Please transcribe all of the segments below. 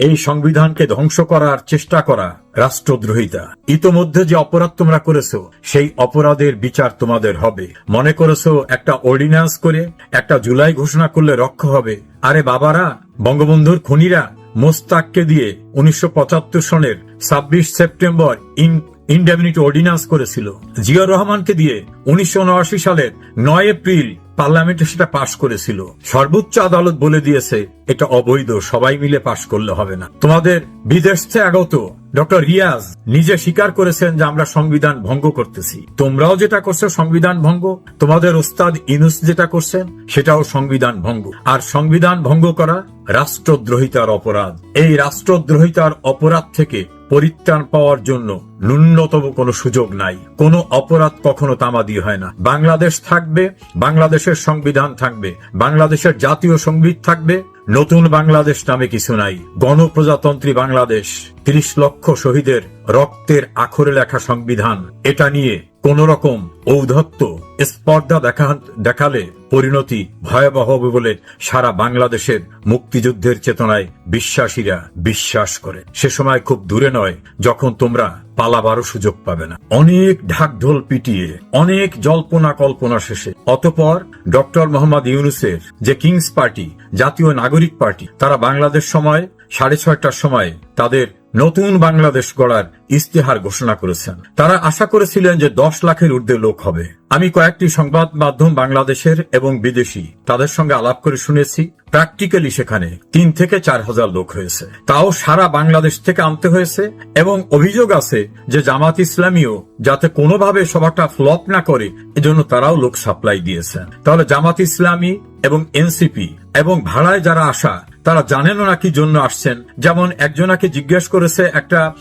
এই সংবিধানকে ধ্বংস করার চেষ্টা করা রাষ্ট্রদ্রোহিতা। ইতোমধ্যে যে অপরাধ তোমরা করেছ, সেই অপরাধের বিচার তোমাদের হবে। মনে করেছ, একটা অর্ডিন্যান্স করে, একটা জুলাই ঘোষণা করলে রক্ষা হবে। আরে বাবারা, বঙ্গবন্ধুর খুনিরা মোস্তাককে দিয়ে উনিশশো পঁচাত্তর সনের ছাব্বিশ সেপ্টেম্বর ইন ইন্ডেমিনিটি অর্ডিন্যান্স করেছিল। জিয়াউর রহমানকে দিয়ে উনিশশো সালের নয় এপ্রিল পার্লামেন্টে সেটা পাশ করেছিল। সর্বোচ্চ আদালত বলে দিয়েছে, এটা অবৈধ, সবাই মিলে পাশ করলে হবে না। তোমাদের বিদেশ থেকে আগত ডক্টর রিয়াজ নিজে স্বীকার করেছেন যে আমরা সংবিধান ভঙ্গ করতেছি। তোমরাও যেটা করছ সংবিধান ভঙ্গ, তোমাদের ওস্তাদ ইনুস যেটা করছেন, সেটাও সংবিধান ভঙ্গ। আর সংবিধান ভঙ্গ করা রাষ্ট্রদ্রোহিতার অপরাধ। এই রাষ্ট্রদ্রোহিতার অপরাধ থেকে পরিত্রাণ পাওয়ার জন্য ন্যূনতম কোনো সুযোগ নাই। কোনো অপরাধ কখনো তামাদি হয় না। বাংলাদেশ থাকবে, বাংলাদেশের সংবিধান থাকবে, বাংলাদেশের জাতীয় সংগীত থাকবে, নতুন বাংলাদেশ নামে কিছু নাই। গণপ্রজাতন্ত্রী বাংলাদেশ, তিরিশ লক্ষ শহীদের রক্তের আখরে লেখা সংবিধান, এটা নিয়ে কোন রকম ঔদ্ধত্য, স্পর্ধা দেখা, দেখালে পরিণতি ভয়াবহ হবে বলে সারা বাংলাদেশের মুক্তিযুদ্ধের চেতনায় বিশ্বাসীরা বিশ্বাস করে। সে সময় খুব দূরে নয়, যখন তোমরা পালাবারও সুযোগ পাবে না। অনেক ঢাকঢোল পিটিয়ে, অনেক জল্পনা কল্পনা শেষে। অতপর ডক্টর মোহাম্মদ ইউনুসের যে কিংস পার্টি, জাতীয় নাগরিক পার্টি, তারা বাংলাদেশ সময় সাড়ে ছয়টার সময় তাদের নতুন বাংলাদেশ গড়ার ইস্তেহার ঘোষণা করেছেন। তারা আশা করেছিলেন যে দশ লাখের ঊর্ধ্বে লোক হবে। আমি কয়েকটি সংবাদ মাধ্যম বাংলাদেশের এবং বিদেশি তাদের সঙ্গে আলাপ করে শুনেছি। প্র্যাকটিক্যালি সেখানে তিন থেকে চার হাজার লোক হয়েছে। তাও সারা বাংলাদেশ থেকে আনতে হয়েছে এবং অভিযোগ আছে যে জামাত ইসলামীও যাতে কোনোভাবে সভাটা ফ্লপ না করে, এজন্য তারাও লোক সাপ্লাই দিয়েছেন। তাহলে জামাত ইসলামী এবং এনসিপি এবং ভাড়ায় যারা আসা, তারা জানেনও না কি জন্য আসছেন। যেমন একজনাকে জিজ্ঞেস করেছে একটা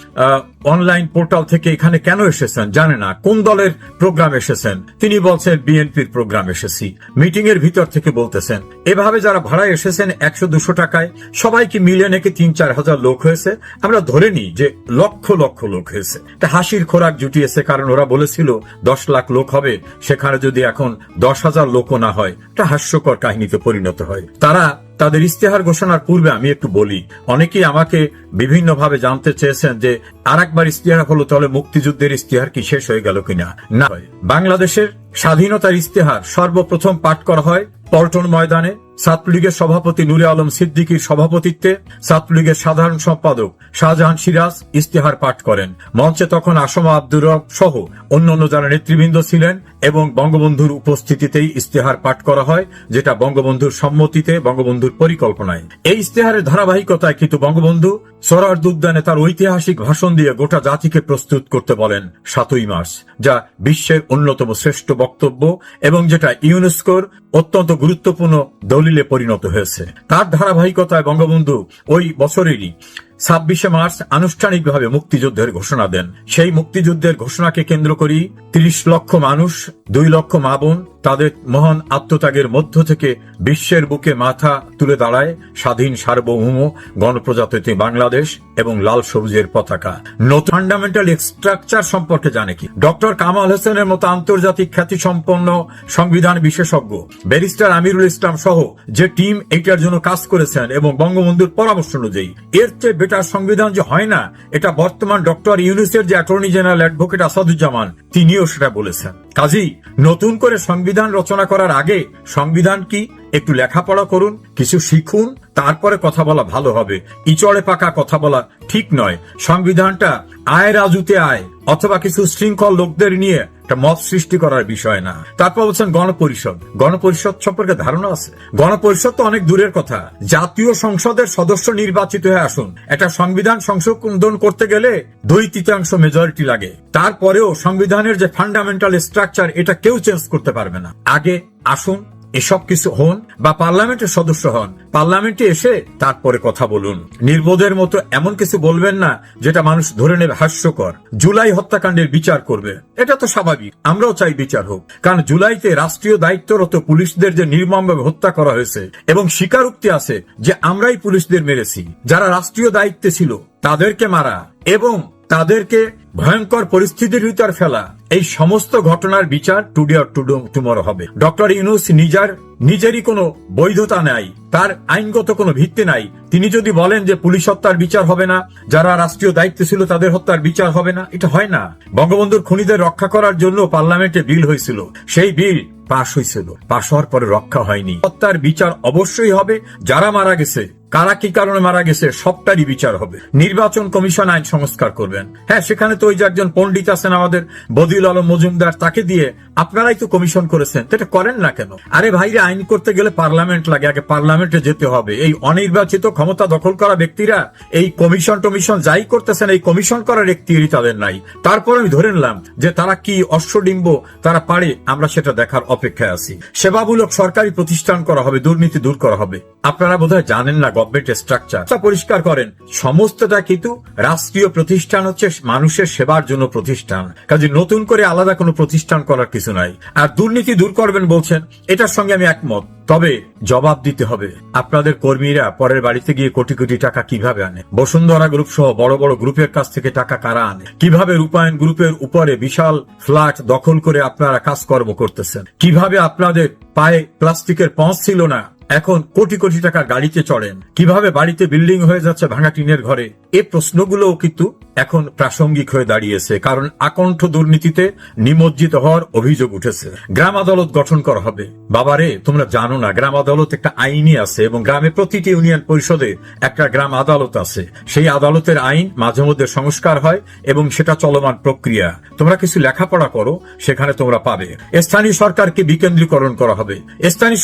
অনলাইন পোর্টাল থেকে এখানে কেন এসেছেন? জানে না। কোন দলের প্রোগ্রাম এসেছেন? তিনি বলছেন, বিএনপির প্রোগ্রাম এসেছি। মিটিং এর ভিতর থেকে বলতেছেন, এভাবে যারা ভাড়ায় এসেছেন একশো দুশো টাকায়, সবাইকে মিলে নাকি তিন চার হাজার লোক হয়েছে। আমরা ধরে নিই যে লক্ষ লক্ষ লোক হয়েছে। তা হাসির খোরাক জুটিয়েছে কারণ ওরা বলেছিল, দশ লাখ লোক হবে, সেখানে যদি এখন দশ হাজার লোকও না হয় এটা হাস্যকর কাহিনীতে পরিণত হয়। তারা তাদের ইস্তেহার ঘোষণার পূর্বে আমি একটু বলি, অনেকেই আমাকে বিভিন্নভাবে জানতে চেয়েছেন যে আর একবার ইস্তেহার হলো তাহলে মুক্তিযুদ্ধের ইস্তেহার কি শেষ হয়ে গেল কিনা? না। বাংলাদেশের স্বাধীনতার ইস্তেহার সর্বপ্রথম পাঠ করা হয় পল্টন ময়দানে। ছাত্রলীগের সভাপতি নুরে আলম সিদ্দিকীর সভাপতিত্বে ছাত্রলীগের সাধারণ সম্পাদক শাহজাহান সিরাজ ইস্তেহার পাঠ করেন। মঞ্চে তখন আসমা আব্দুর সহ অন্যান্য যারা নেতৃবৃন্দ ছিলেন এবং বঙ্গবন্ধুর উপস্থিতিতেই ইস্তেহার পাঠ করা হয়, যেটা বঙ্গবন্ধুর সম্মতিতে, বঙ্গবন্ধুর পরিকল্পনায়। এই ইস্তেহারের ধারাবাহিকতায় কিন্তু বঙ্গবন্ধু সরার্দ উদ্যানে তার ঐতিহাসিক ভাষণ দিয়ে গোটা জাতিকে প্রস্তুত করতে বলেন সাতই মার্চ, যা বিশ্বের অন্যতম শ্রেষ্ঠ বক্তব্য এবং যেটা ইউনেস্কোর অত্যন্ত গুরুত্বপূর্ণ দলিলে পরিণত হয়েছে। তার ধারাবাহিকতায় বঙ্গবন্ধু ওই বছরেরই ছাব্বিশে মার্চ আনুষ্ঠানিকভাবে মুক্তিযুদ্ধের ঘোষণা দেন। সেই মুক্তিযুদ্ধের ঘোষণাকে কেন্দ্র করি তিরিশ লক্ষ মানুষ, দুই লক্ষ মা বোন তাদের মহান আত্মত্যাগের মধ্য থেকে বিশ্বের বুকে মাথা তুলে দাঁড়ায় স্বাধীন সার্বভৌম গণপ্রজাতন্ত্রী বাংলাদেশ এবং লাল সবুজের পতাকা। নতুন ফান্ডামেন্টাল স্ট্রাকচার সম্পর্কে জানে কি? ডক্টর কামাল হোসেনের মতো আন্তর্জাতিক খ্যাতিসম্পন্ন সংবিধান বিশেষজ্ঞ ব্যারিস্টার আমিরুল ইসলাম সহ যে টিম এটার জন্য কাজ করেছেন এবং বঙ্গবন্ধুর পরামর্শ অনুযায়ী, এর চেয়ে বেটার সংবিধান যে হয় না, এটা বর্তমান ডক্টর ইউনুসের যে অ্যাটর্নি জেনারেল অ্যাডভোকেট আসাদুজ্জামান, তিনিও সেটা বলেছেন। কাজী নতুন করে সংবিধান রচনা করার আগে সংবিধান কি? একটু লেখাপড়া করুন, কিছু শিখুন, তারপরে কথা বলা ভালো হবে। ইচড়ে পাকা কথা বলা ঠিক নয়। সংবিধানটা আয় রাজুতে আয়, অথবা কিছু শৃঙ্খল লোকদের নিয়ে একটা মত সৃষ্টি করার বিষয় না। তারপর বলছেন গণপরিষদ। গণপরিষদ সম্পর্কে ধারণা আছে। গণপরিষদ তো অনেক দূরের কথা। জাতীয় সংসদের সদস্য নির্বাচিত হয়ে আসুন। একটা সংবিধান সংশোধন করতে গেলে দুই তৃতীয়াংশ মেজরিটি লাগে। তারপরেও সংবিধানের যে ফান্ডামেন্টাল স্ট্রাকচার এটা কেউ চেঞ্জ করতে পারবে না। আগে আসুন এসব কিছু হন বা পার্লামেন্টের সদস্য হন, পার্লামেন্টে এসে তারপরে কথা বলুন। নির্বোধের মতো এমন কিছু বলবেন না যেটা মানুষ ধরে নেবে হাস্যকর। জুলাই হত্যাকাণ্ডের বিচার করবে। এটা তো স্বাভাবিক। আমরাও চাই বিচার হোক। কারণ জুলাইতে রাষ্ট্রীয় দায়িত্বরত পুলিশদের যে নির্মমভাবে হত্যা করা হয়েছে এবং স্বীকারোক্তি আছে যে আমরাই পুলিশদের মেরেছি। যারা রাষ্ট্রীয় দায়িত্বে ছিল, তাদেরকে মারা এবং তাদেরকে ভয়ঙ্কর পরিস্থিতির ভিতর ফেলা। এই সমস্ত ঘটনার বিচার টুডে অর টুডো টুমরো হবে। ডক্টর ইউনুস নিজার নিজেরই কোনো বৈধতা নাই। তার আইনগত কোনো ভিত্তি নাই। তিনি যদি বলেন যে পুলিশ হত্যার বিচার হবে না, যারা রাষ্ট্রীয় দায়িত্বে ছিল তাদের হত্যার বিচার হবে না, এটা হয় না। বঙ্গবন্ধুর খুনিদের রক্ষা করার জন্য পার্লামেন্টে বিল হয়েছিল। সেই বিল পাশ হয়েছিল। পাশ হওয়ার পরে রক্ষা হয়নি। হত্যার বিচার অবশ্যই হবে। যারা মারা গেছে কারা কি কারণে মারা গেছে সবটারই বিচার হবে। নির্বাচন কমিশন আইন সংস্কার করবেন। হ্যাঁ সেখানে তো ওই যে একজন পণ্ডিত আছেন আমাদের বদিউল আলম মজুমদার, তাকে দিয়ে আপনারাই তো কমিশন করেছেন। তো এটা করেন না কেন? আরে ভাইরা আইন করতে গেলে পার্লামেন্ট লাগে, আগে পার্লামেন্টে যেতে হবে। এই অনির্বাচিত ক্ষমতা দখল করা ব্যক্তিরা এই কমিশন টমিশন যাই করতেছেন, এই কমিশন করার এখতিয়ারই তাদের নাই। তারপর আমি ধরে নিলাম যে তারা কি অশ্বডিম্ব, তারা পারে, আমরা সেটা দেখার অপেক্ষায় আছি। সেবামূলক সরকারি প্রতিষ্ঠান করা হবে, দুর্নীতি দূর করা হবে। আপনারা বোধহয় জানেন না গভর্নমেন্টের স্ট্রাকচার তা পরিষ্কার করেন, সমস্তটা কিন্তু রাষ্ট্রীয় প্রতিষ্ঠান হচ্ছে মানুষের সেবার জন্য প্রতিষ্ঠান। কাজে নতুন করে আলাদা কোনো প্রতিষ্ঠান করার কিছু নাই। আর দুর্নীতি দূর করবেন বলছেন, এটার সঙ্গে আমি একমত। তবে জবাব দিতে হবে, আপনাদের কর্মীরা পরের বাড়িতে গিয়ে কোটি কোটি টাকা কীভাবে আনে? বসুন্ধরা গ্রুপ সহ বড় বড় গ্রুপের কাছ থেকে টাকা কারা আনে? কীভাবে রূপায়ণ গ্রুপের উপরে বিশাল ফ্ল্যাট দখল করে আপনারা কাজকর্ম করতেছেন? কীভাবে আপনাদের পায়ে প্লাস্টিকের পঁচ ছিল না? এখন কোটি কোটি টাকা গাড়িতে চড়েন। কীভাবে বাড়িতে বিল্ডিং হয়ে যাচ্ছে ভাঙা টিনের ঘরে? এই প্রশ্নগুলোও কিন্তু এখন প্রাসঙ্গিক হয়ে দাঁড়িয়েছে, কারণ আকণ্ঠ দুর্নীতিতে নিমজ্জিত হওয়ার অভিযোগ উঠেছে। গ্রাম আদালত গঠন করা হবে। বাবারে, তোমরা জানো না, গ্রাম আদালত একটা আইনই আছে এবং গ্রামে প্রতিটি ইউনিয়ন পরিষদে একটা গ্রাম আদালত আছে। সেই আদালতের আইন মাঝে মধ্যে সংস্কার হয় এবং সেটা চলমান প্রক্রিয়া। তোমরা কিছু লেখাপড়া করো, সেখানে তোমরা পাবে। স্থানীয় সরকারকে বিকেন্দ্রীকরণ করা হবে। স্থানীয়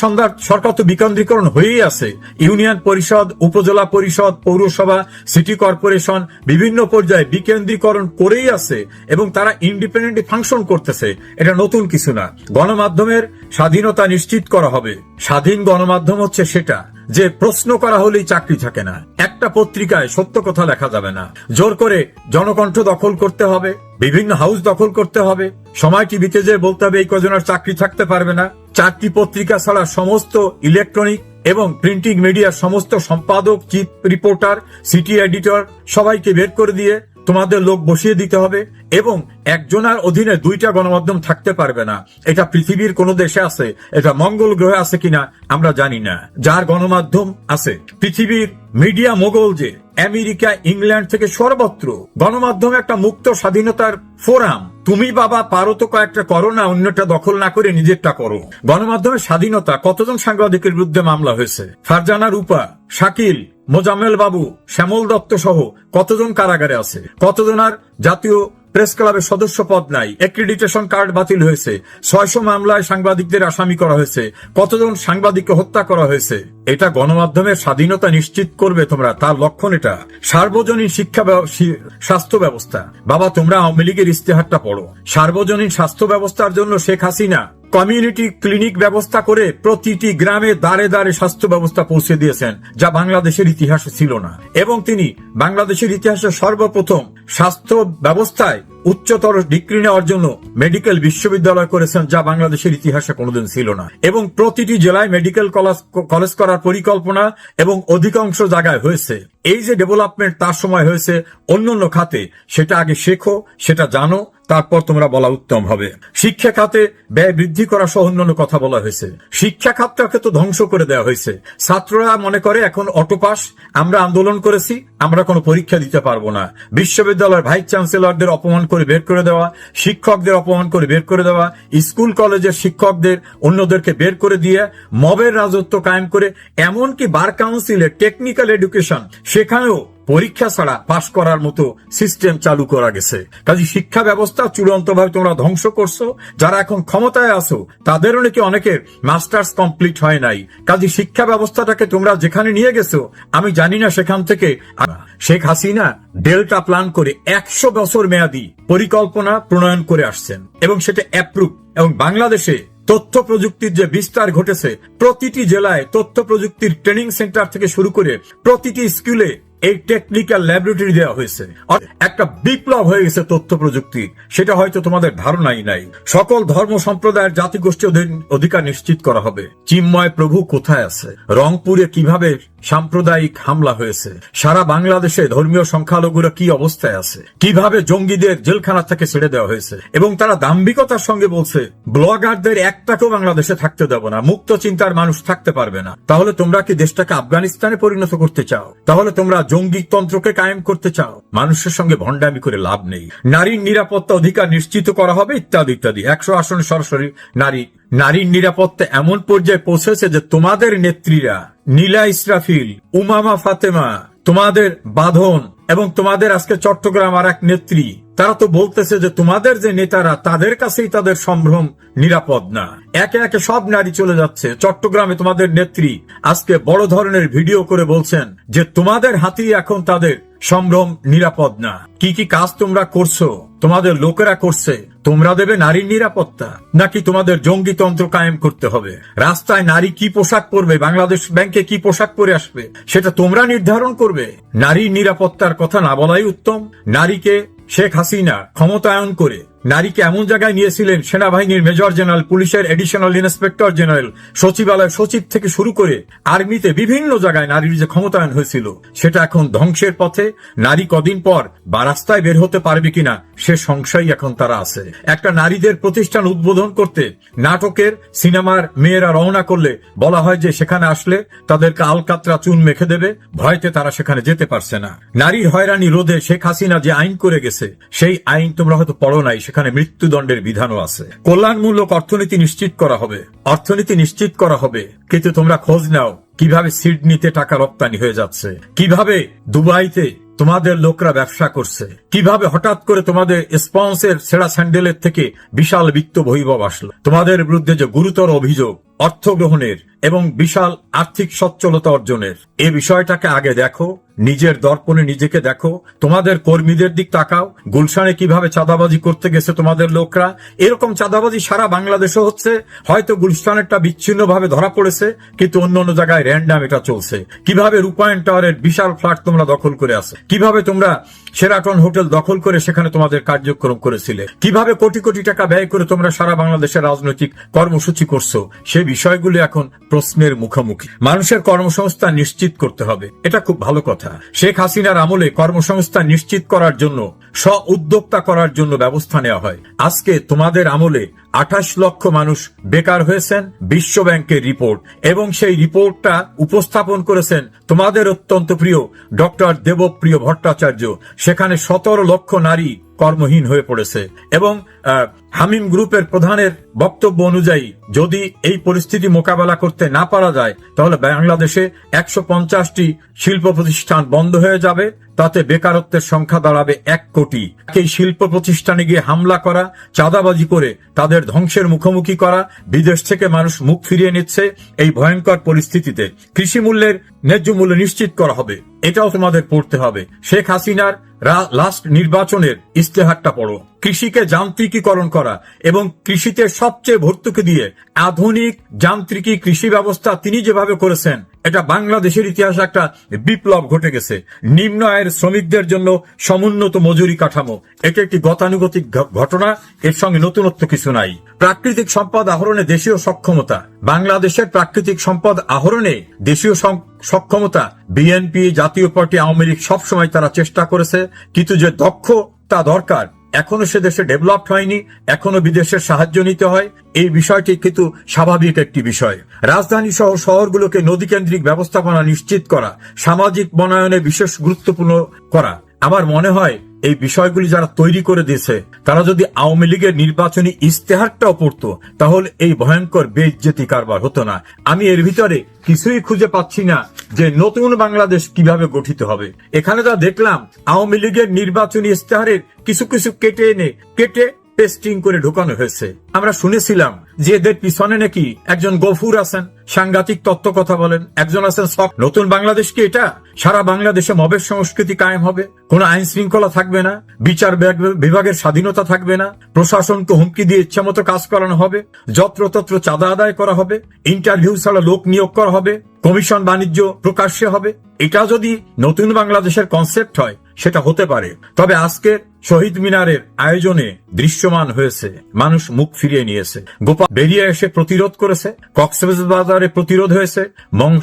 সরকার তো বিকেন্দ্রীকরণ হয়েই আছে। ইউনিয়ন পরিষদ, উপজেলা পরিষদ, পৌরসভা, সিটি কর্পোরেশন, বিভিন্ন পর্যায়ে বিকেন্দ্রীকরণ করেই আছে এবং তারা ইন্ডিপেন্ডেন্টলি ফাংশন করতেছে। এটা নতুন কিছু না। গণমাধ্যমের স্বাধীনতা নিশ্চিত করা হবে। স্বাধীন গণমাধ্যম হচ্ছে সেটা, যে প্রশ্ন করা হলেই চাকরি থাকে না। একটা পত্রিকায় সত্য কথা লেখা যাবে না। জোর করে জনকণ্ঠ দখল করতে হবে, বিভিন্ন হাউস দখল করতে হবে। সময় টিভিতে যে বলতে হবে, এই কজনের চাকরি থাকতে পারবে না। পত্রিকা ছাড়া সমস্ত ইলেকট্রনিক এবং প্রিন্টিং মিডিয়ার সমস্ত সম্পাদক চিফ রিপোর্টার, সিটি এডিটর সবাইকে বের করে দিয়ে তোমাদের লোক বসিয়ে দিতে হবে এবং একজনের অধীনে দুইটা গণমাধ্যম থাকতে পারবে না। এটা পৃথিবীর কোন দেশে আছে, এটা মঙ্গল গ্রহে আছে কিনা আমরা জানি না। যার গণমাধ্যম আছে, পৃথিবীর মিডিয়া মোগল যে আমেরিকা, ইংল্যান্ড থেকে সর্বত্র গণমাধ্যম একটা মুক্ত স্বাধীনতার ফোরাম। তুমি বাবা, পারো তো কয়েকটা করো না, অন্যটা দখল না করে নিজেরটা করো। গণমাধ্যমের স্বাধীনতা, কতজন সাংবাদিকের বিরুদ্ধে মামলা হয়েছে? ফারজানা রূপা, শাকিল, মোজাম্মেল বাবু, শ্যামল দত্ত সহ কতজন কারাগারে আছে? কতজন আর জাতীয় প্রেস ক্লাবের সদস্য পদ নাই। অ্যাক্রিডিটেশন কার্ড বাতিল হয়েছে। ছয়শো মামলায় সাংবাদিকদের আসামি করা হয়েছে। কতজন সাংবাদিককে হত্যা করা হয়েছে? এটা গণমাধ্যমের স্বাধীনতা নিশ্চিত করবে তোমরা, তার লক্ষণ এটা। সার্বজনীন শিক্ষা স্বাস্থ্য ব্যবস্থা। বাবা, তোমরা আওয়ামী লীগের ইস্তেহারটা পড়ো। সার্বজনীন স্বাস্থ্য ব্যবস্থার জন্য শেখ হাসিনা কমিউনিটি ক্লিনিক ব্যবস্থা করে প্রতিটি গ্রামে দাঁড়ে দাঁড়ে স্বাস্থ্য ব্যবস্থা পৌঁছে দিয়েছেন, যা বাংলাদেশের ইতিহাসে ছিল না। এবং তিনি বাংলাদেশের ইতিহাসে সর্বপ্রথম স্বাস্থ্য ব্যবস্থায় উচ্চতর ডিগ্রি নেওয়ার জন্য মেডিকেল বিশ্ববিদ্যালয় করেছেন যা বাংলাদেশের ইতিহাসে কোনোদিন ছিল না। এবং প্রতিটি জেলায় মেডিকেল কলেজ কলেজ করার পরিকল্পনা এবং অধিকাংশ জায়গায় হয়েছে। এই যে ডেভেলপমেন্ট তার সময় হয়েছে অন্যান্য খাতে, সেটা আগে শেখো, সেটা জানো তারপর তোমরা বলা উত্তম হবে। শিক্ষা খাতে ব্যয় বৃদ্ধি করা সহ অন্যান্য কথা বলা হয়েছে। শিক্ষা খাতটাকে তো ধ্বংস করে দেওয়া হয়েছে। ছাত্ররা মনে করে, এখন অটোপাস আমরা আন্দোলন করেছি, আমরা কোনো পরীক্ষা দিতে পারব না। বিশ্ববিদ্যালয়ের ভাইস চ্যান্সেলরদের অপমান করে বের করে দেওয়া, শিক্ষকদের অপমান করে বের করে দেওয়া, স্কুল কলেজের শিক্ষকদের অন্যদেরকে বের করে দিয়ে মবের রাজত্ব কায়েম করে, এমনকি বার কাউন্সিলের টেকনিক্যাল এডুকেশন, সেখানেও পরীক্ষা ছাড়া পাশ করার মতো সিস্টেম চালু করা গেছে। কাজে শিক্ষা ব্যবস্থা চূড়ান্তভাবে তোমরা ধ্বংস করছ। যারা এখন ক্ষমতায় আছো, তাদেরও নাকি অনেকের মাস্টার্স কমপ্লিট হয় নাই। কাজে শিক্ষা ব্যবস্থাটাকে তোমরা যেখানে নিয়ে গেছো, আমি জানি না সেখান থেকে শেখ হাসিনা ডেল্টা প্ল্যান করে একশো বছর মেয়াদি পরিকল্পনা প্রণয়ন করে আসছেন এবং সেটা অ্যাপ্রুভ এবং বাংলাদেশে তথ্য প্রযুক্তির যে বিস্তার ঘটেছে, প্রতিটি জেলায় তথ্য প্রযুক্তির ট্রেনিং সেন্টার থেকে শুরু করে প্রতিটি স্কুলে এই টেকনিক্যাল ল্যাবরেটরি দেওয়া হয়েছে। আর একটা বিপ্লব হয়ে গেছে তথ্য প্রযুক্তি। সেটা হয়তো তোমাদের ধারণাই নাই। সকল ধর্ম সম্প্রদায়ের জাতিগোষ্ঠী অধি- অধিকার নিশ্চিত করা হবে। চিন্ময় প্রভু কোথায় আছে? রংপুরে কীভাবে সাম্প্রদায়িক হামলা হয়েছে। সারা বাংলাদেশে ধর্মীয় সংখ্যালঘুরা কি অবস্থায় আছে? কীভাবে জঙ্গিদের জেলখানা থেকে ছেড়ে দেওয়া হয়েছে? এবং তারা দাম্ভিকতার সঙ্গে বলছে, ব্লগারদের একটাকেও বাংলাদেশে থাকতে দেব না, মুক্ত চিন্তার মানুষ থাকতে পারবে না। তাহলে তোমরা কি দেশটাকে আফগানিস্তানে পরিণত করতে চাও? তাহলে তোমরা জঙ্গি তন্ত্রকে কায়েম করতে চাও? মানুষের সঙ্গে ভণ্ডামি করে লাভ নেই। নারীর নিরাপত্তা অধিকার নিশ্চিত করা হবে ইত্যাদি ইত্যাদি। একশো আসন সরাসরি নারী নারীর নিরাপত্তা এমন পর্যায়ে পৌঁছেছে যে তোমাদের নেত্রীরা, নীলা ইসরাফিল, উমামা ফাতেমা, তোমাদের বাঁধন এবং তোমাদের আজকে চট্টগ্রাম আর এক নেত্রী তারা তো বলতেছে যে তোমাদের যে নেতারা, তাদের কাছেই তাদের সম্ভ্রম নিরাপদ না। একে একে সব নারী চলে যাচ্ছে। চট্টগ্রামে তোমাদের নেত্রী আজকে বড় ধরনের ভিডিও করে বলছেন যে তোমাদের হাতেই এখন তাদের সম্ভ্রম নিরাপদ না। কি কি কাজ তোমরা করছ? তোমাদের লোকেরা করছে। তোমরা দেবে নারীর নিরাপত্তা। নাকি তোমাদের জঙ্গিতন্ত্র কায়েম করতে হবে? রাস্তায় নারী কি পোশাক পরবে? বাংলাদেশ ব্যাংকে কি পোশাক পরে আসবে? সেটা তোমরা নির্ধারণ করবে। নারীর নিরাপত্তার কথা না বলাই উত্তম। নারীকে শেখ হাসিনা ক্ষমতায়ন করে নারীকে এমন জায়গায় নিয়েছিলেন সেনাবাহিনীর মেজর জেনারেল, পুলিশের এডিশনাল ইন্সপেক্টর জেনারেল সচিবালয় সচিব থেকে শুরু করে আর্মিতে বিভিন্ন জায়গায় নারীর যে ক্ষমতায়ন হয়েছিল, সেটা এখন ধ্বংসের পথে। নারী কদিন পর বা রাস্তায় বের হতে পারবে কিনা সে সংশয় এখন তারা আছে। একটা নারীদের প্রতিষ্ঠান উদ্বোধন করতে নাটকের সিনেমার মেয়েরা রওনা করলে বলা হয় যে সেখানে আসলে তাদেরকে আলকাতরা চুন মেখে দেবে, ভয়তে তারা সেখানে যেতে পারছে না। নারীর হয়রানি রোধে শেখ হাসিনা যে আইন করে গেছে, সেই আইন তোমরা হয়তো পড়ো নাই, সেখানে মৃত্যুদণ্ডের বিধানও আছে। কল্যাণমূলক অর্থনীতি নিশ্চিত করা হবে। অর্থনীতি নিশ্চিত করা হবে। কিন্তু তোমরা খোঁজ নাও কীভাবে সিডনিতে টাকা রপ্তানি হয়ে যাচ্ছে। কীভাবে দুবাইতে তোমাদের লোকরা ব্যবসা করছে। কীভাবে হঠাৎ করে তোমাদের স্পন্সের সেরা স্যান্ডেলের থেকে বিশাল বিত্ত বহির্ভব আসলো? তোমাদের বিরুদ্ধে যে গুরুতর অভিযোগ অর্থ গ্রহণের এবং বিশাল আর্থিক সচ্ছলতা অর্জনের। এ বিষয়টাকে আগে দেখো, নিজের দর্পণে নিজেকে দেখো, তোমাদের কর্মীদের দিক তাকাও, গুলশানে কীভাবে চাঁদাবাজি করতে গেছে তোমাদের লোকরা। এরকম চাঁদাবাজি সারা বাংলাদেশে হচ্ছে, হয়তো গুলশানেরটা বিচ্ছিন্নভাবে ধরা পড়েছে, কিন্তু অন্য অন্য জায়গায় র্যান্ডাম এটা চলছে। কীভাবে রূপায়ণ টাওয়ারের বিশাল ফ্ল্যাট তোমরা দখল করে আছে? কীভাবে তোমরা সেরাটন হোটেল দখল করে সেখানে তোমাদের কার্যক্রম করেছিলে। কীভাবে কোটি কোটি টাকা ব্যয় করে তোমরা সারা বাংলাদেশের রাজনৈতিক কর্মসূচি করছ? সে বিষয়গুলো এখন প্রশ্নের মুখোমুখি। মানুষের কর্মসংস্থান নিশ্চিত করতে হবে। এটা খুব ভালো কথা। শেখ হাসিনার আমলে কর্মসংস্থান নিশ্চিত করার জন্য স্ব উদ্যোক্তা করার জন্য ব্যবস্থা নেওয়া হয়। আজকে তোমাদের আমলে আঠাশ লক্ষ মানুষ বেকার হয়েছেন, বিশ্ব ব্যাংকের রিপোর্ট, এবং সেই রিপোর্টটা উপস্থাপন করেছেন তোমাদের অত্যন্ত প্রিয় ডক্টর দেবপ্রিয় ভট্টাচার্য। সেখানে সতেরো লক্ষ নারী কর্মহীন হয়ে পড়েছে এবং হামিম গ্রুপের প্রধানের বক্তব্য অনুযায়ী যদি এই পরিস্থিতি মোকাবেলা করতে না পারা যায়, তাহলে বাংলাদেশে একশো পঞ্চাশটি শিল্প প্রতিষ্ঠান বন্ধ হয়ে যাবে, তাতে বেকারত্বের সংখ্যা দাঁড়াবে এক কোটি। এই শিল্প প্রতিষ্ঠানে গিয়ে হামলা করা, চাঁদাবাজি করে তাদের ধ্বংসের মুখোমুখি করা, বিদেশ থেকে মানুষ মুখ ফিরিয়ে নিচ্ছে এই ভয়ঙ্কর পরিস্থিতিতে। কৃষি মূল্যের ন্যায্য মূল্য নিশ্চিত করা হবে। এটাও তোমাদের পড়তে হবে। শেখ হাসিনার লাস্ট নির্বাচনের ইস্তেহারটা পড়ো। কৃষিকে যান্ত্রিকীকরণ করা এবং কৃষিতে সবচেয়ে ভর্তুকি দিয়ে আধুনিক যান্ত্রিকী কৃষি ব্যবস্থা তিনি যেভাবে করেছেন এটা বাংলাদেশের ইতিহাসে একটা বিপ্লব ঘটে গেছে। নিম্ন আয়ের শ্রমিকদের জন্য সমুন্নত মজুরি কাঠামো। এটা একটি গতানুগতিক ঘটনা, এর সঙ্গে নতুনত্ব কিছু নাই। প্রাকৃতিক সম্পদ আহরণে দেশীয় সক্ষমতা। বাংলাদেশের প্রাকৃতিক সম্পদ আহরণে দেশীয় সক্ষমতা। বিএনপি জাতীয় পার্টি আওয়ামী লীগ সবসময় তারা চেষ্টা করেছে, কিন্তু যে দক্ষ তা দরকার। এখনও সে দেশে ডেভেলপড হয়নি, এখনও বিদেশের সাহায্য নিতে হয়। এই বিষয়টি কিন্তু স্বাভাবিক একটি বিষয়। রাজধানী সহ শহরগুলোকে নদীকেন্দ্রিক ব্যবস্থাপনা নিশ্চিত করা, সামাজিক বনায়নে বিশেষ গুরুত্বপূর্ণ করা। আমার মনে হয় এই বিষয়গুলি যারা তৈরি করে দিয়েছে, তারা যদি আওয়ামী লীগের নির্বাচনী ইস্তেহারটাও পড়ত, তাহলে এই ভয়ঙ্কর বেজ্জেতি কারবার হতো না। আমি এর ভিতরে কিছুই খুঁজে পাচ্ছি না যে নতুন বাংলাদেশ কীভাবে গঠিত হবে। এখানে যা দেখলাম, আওয়ামী লীগের নির্বাচনী ইস্তেহারের কিছু কিছু কেটে এনে কেটে পেস্টিং করে ঢোকানো হয়েছে। আমরা শুনেছিলাম যে এদের পিছনে নাকি একজন গফুর আছেন, সাংঘাতিক তত্ত্ব কথা বলেন, একজন আছেন সক নতুন বাংলাদেশ কি এটা? সারা বাংলাদেশে মবের সংস্কৃতি কায়েম হবে, কোনো আইন শৃঙ্খলা থাকবে না, বিচার বিভাগের স্বাধীনতা থাকবে না, প্রশাসনকে হুমকি দিয়ে ইচ্ছামতো কাজ করানো হবে, যত্রতত্র চাঁদা আদায় করা হবে ইন্টারভিউ ছাড়া লোক নিয়োগ করা হবে, কমিশন বাণিজ্য প্রকাশ্যে হবে। এটা যদি নতুন বাংলাদেশের কনসেপ্ট হয়, সেটা হতে পারে। তবে আজকের শহীদ মিনারের আয়োজনে দৃশ্যমান হয়েছে মানুষ মুখ ফিরিয়ে নিয়েছে। গোপাল বেরিয়ে এসে প্রতিরোধ করেছে। কক্সবাজারে প্রতিরোধ হয়েছে।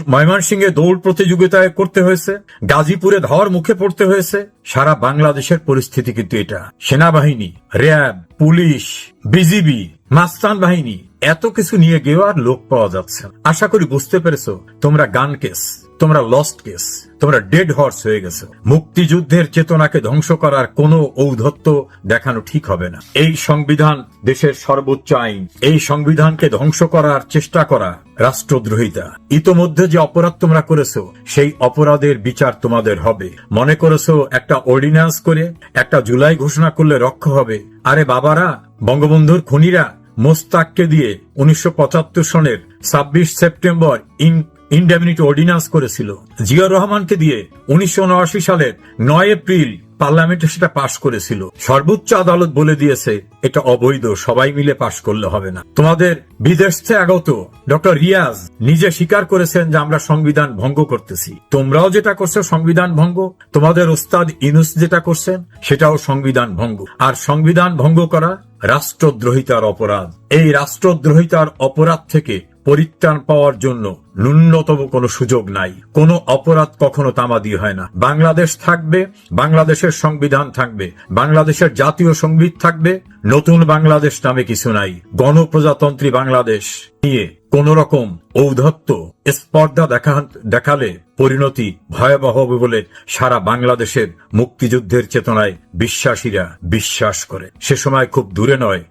ময়মনসিংহে দৌড় প্রতিযোগিতায় করতে হয়েছে। গাজীপুরে ধর মুখে পড়তে হয়েছে। সারা বাংলাদেশের পরিস্থিতি কিন্তু এটা। সেনাবাহিনী, র্যাব, পুলিশ, বিজিবি, মাস্তান বাহিনী, এত কিছু নিয়ে গিয়েও আর লোক পাওয়া যাচ্ছে আশা করি বুঝতে পেরেছ তোমরা গান কেস। তোমরা লস্ট কেস তোমরা ডেড হর্স হয়ে গেছো। মুক্তিযুদ্ধের চেতনাকে ধ্বংস করার কোনো ঔদ্ধত্য দেখানো ঠিক হবে না। এই সংবিধান দেশের সর্বোচ্চ আইন। এই সংবিধানকে ধ্বংস করার চেষ্টা করা রাষ্ট্রদ্রোহিতা। ইতোমধ্যে যে অপরাধ তোমরা করেছ, সেই অপরাধের বিচার তোমাদের হবে। মনে করেছ, একটা অর্ডিন্যান্স করে, একটা জুলাই ঘোষণা করলে রক্ষা হবে। আরে বাবারা, বঙ্গবন্ধুর খুনিরা মোস্তাককে দিয়ে উনিশশো পঁচাত্তর সনের ছাব্বিশ সেপ্টেম্বর ইন ইনডেমিনিটি অর্ডিন্যান্স করেছিল। জিয়াউর রহমানকে দিয়ে উনিশশো সালের নয় এপ্রিল পার্লামেন্টে সেটা পাশ করেছিল। সর্বোচ্চ আদালত বলে দিয়েছে, এটা অবৈধ, সবাই মিলে পাশ করলে হবে না। তোমাদের বিদেশ থেকে আগত ডক্টর রিয়াজ নিজে স্বীকার করেছেন যে আমরা সংবিধান ভঙ্গ করতেছি। তোমরাও যেটা করছ সংবিধান ভঙ্গ, তোমাদের ওস্তাদ ইনুস যেটা করছেন, সেটাও সংবিধান ভঙ্গ। আর সংবিধান ভঙ্গ করা রাষ্ট্রদ্রোহিতার অপরাধ। এই রাষ্ট্রদ্রোহিতার অপরাধ থেকে পরিত্রাণ পাওয়ার জন্য ন্যূনতম কোনো সুযোগ নাই। কোনো অপরাধ কখনো তামাদি হয় না। বাংলাদেশ থাকবে, বাংলাদেশের সংবিধান থাকবে, বাংলাদেশের জাতীয় সংগীত থাকবে, নতুন বাংলাদেশ নামে কিছু নাই। গণপ্রজাতন্ত্রী বাংলাদেশ নিয়ে কোন রকম ঔদ্ধত্য স্পর্ধা দেখা, দেখালে পরিণতি ভয়াবহ হবে বলে সারা বাংলাদেশের মুক্তিযুদ্ধের চেতনায় বিশ্বাসীরা বিশ্বাস করে। সে সময় খুব দূরে নয়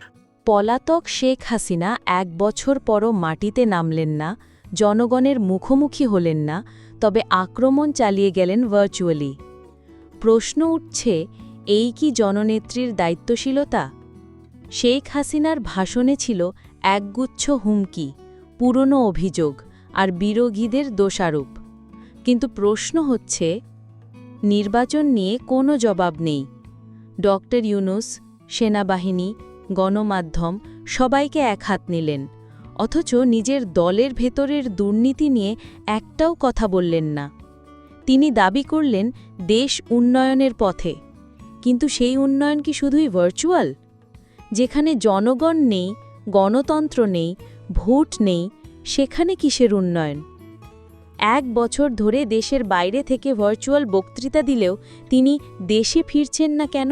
পলাতক শেখ হাসিনা এক বছর পরও মাটিতে নামলেন না, জনগণের মুখোমুখি হলেন না, তবে আক্রমণ চালিয়ে গেলেন ভার্চুয়ালি। প্রশ্ন উঠছে, এই কি জননেত্রীর দায়িত্বশীলতা? শেখ হাসিনার ভাষণে ছিল একগুচ্ছ হুমকি, পুরনো অভিযোগ আর বিরোধীদের দোষারোপ। কিন্তু প্রশ্ন হচ্ছে, নির্বাচন নিয়ে কোনো জবাব নেই। ডক্টর ইউনুস, সেনাবাহিনী গণমাধ্যম সবাইকে এক হাত নিলেন, অথচ নিজের দলের ভেতরের দুর্নীতি নিয়ে একটাও কথা বললেন না। তিনি দাবি করলেন, দেশ উন্নয়নের পথে, কিন্তু সেই উন্নয়ন কি শুধুই ভার্চুয়াল যেখানে জনগণ নেই, গণতন্ত্র নেই, ভোট নেই, সেখানে কিসের উন্নয়ন? এক বছর ধরে দেশের বাইরে থেকে ভার্চুয়াল বক্তৃতা দিলেও তিনি দেশে ফিরছেন না কেন?